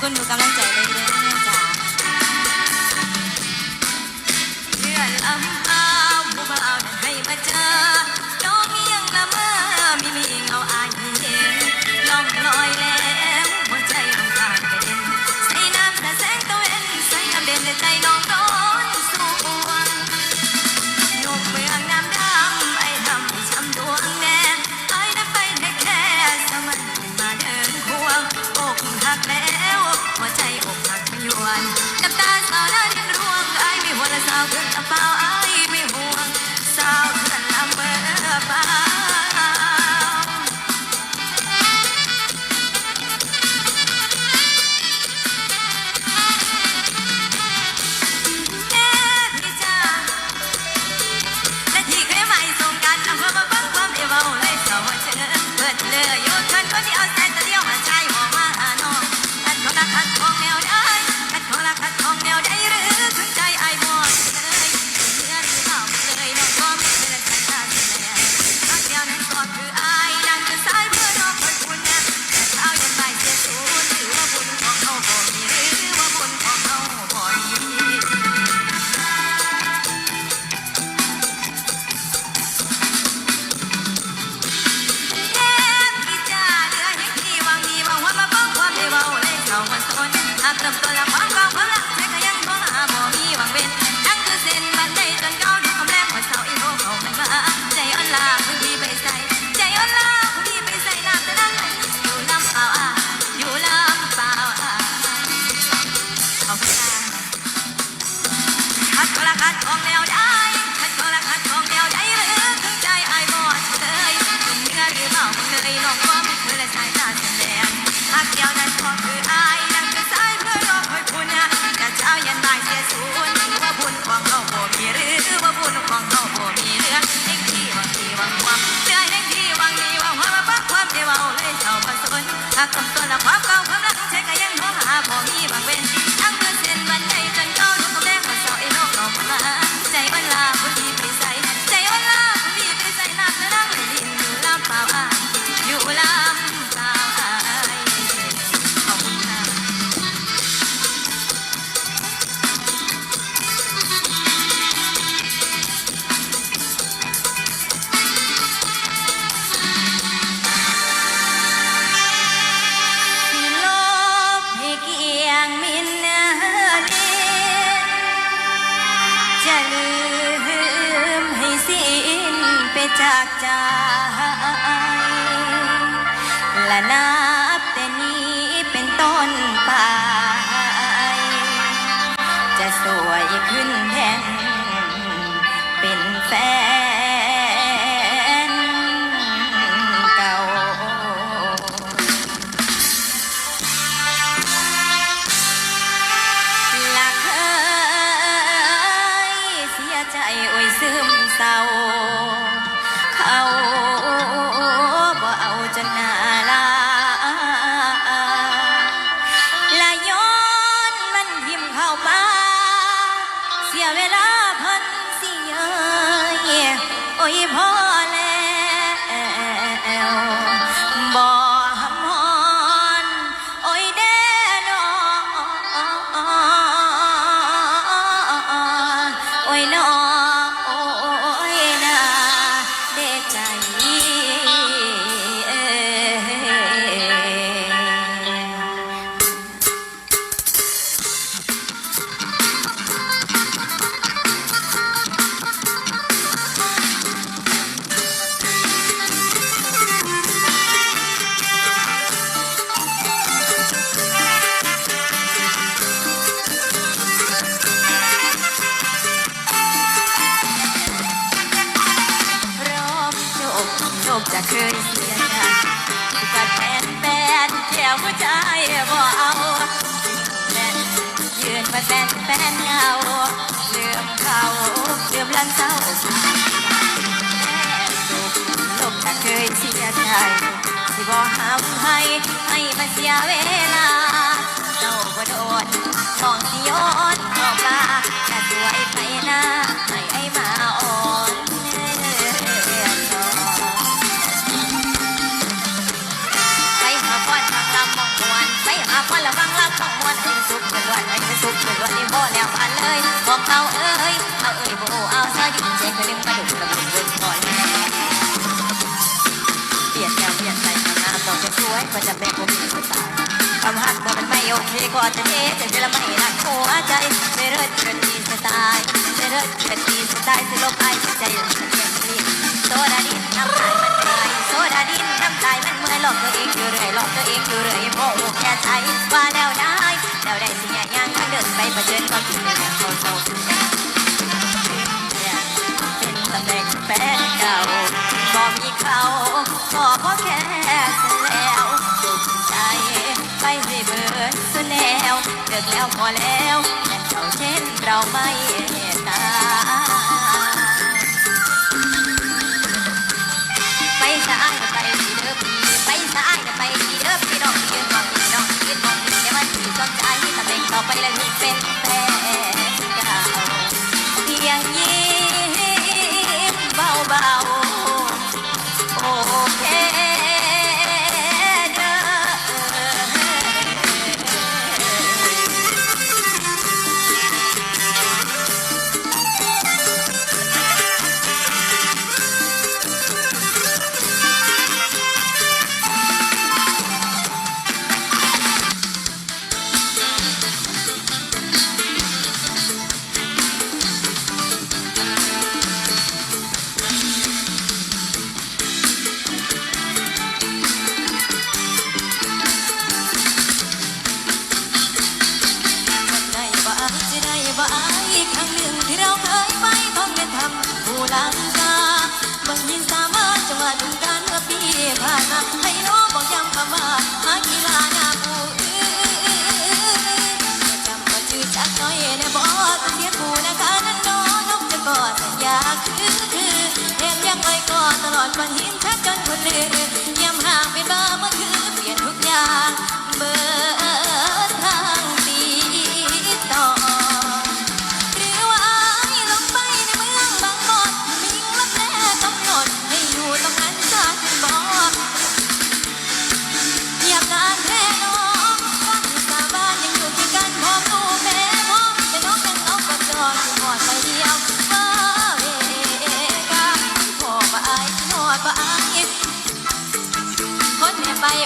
ทุกคนเกำลังใจเลย and Завтра в รักคำตัวละความเก่าความรักของฉันก็ยังหัวหาพอมีบางเว้น และนับแต่นี้เป็นต้นไป จะสวยขึ้นแทนเป็นแฟนเก่า หลักเอ้ยเสียใจโอ้ยซึมเศร้า เขา กจะเคยเสียใจกัดแฟนแฟนแก้วหัวใจบ่เอาแฟนยืนมาแฟนแฟนเงาลืมเขาลืมลันเศร้าลบจะเคยเสียใจสิบ่ห้ามให้ให้มาเสียเวลาเจ้าบ่โดนของสิโยนออ นวันนี่บ่แล้วผ่านเลยบอกเขาเอ้ยเอาเอ้ยบ่เอาซะดิเจ๊ก็ลืมกระดูกกระดูกเบิ่งก่อนเปลี่ยนแนวเปลี่ยนใจทำงานต้องจะสวยก็จะแม่ผมมีคนตายคำหักว่ามันไม่โอเคก็จะเทแต่จะละไม่รักหัวใจไม่เลิศเกินดีสไตล์ไม่เลิศเกินดีสไตล์สิลบไอ้ใจมันเพียงดีโซดาดินน้ำลายมันเหนื่อยโซดาดินน้ำลายมันเมื่อยหลอกตัวเองอยู่เรื่อยหลอกตัวเองอยู่เรื่อยโมโหแค่ใจว่าแล้วได้แล้วได้สิ ไปประเด็นความจริงในแบบเขาเศร้าเป็นตำแหน่งแฟนเก่าก็มีเขาก็เพราะแค่แล้วสุขใจไปให้เบิดสุดแล้วเลิกแล้วพอแล้วแต่เขาเช่นเราไม่ตา ตำแหน่ ลังกาบางยินสามารถจังหวัดดุงการเมื่อปีผ่านมาให้น้องบอกย้ำคำว่าหากีฬาหน้าปูอื่นจำว่าชื่อจักน้อยแน่บอต้องเสียปูนะคะนั้นน้องนกจะกอดสัญญาคือคือเห็นยังไงก็ตลอดวันหินชักจนคนเลืม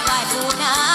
แห่ไ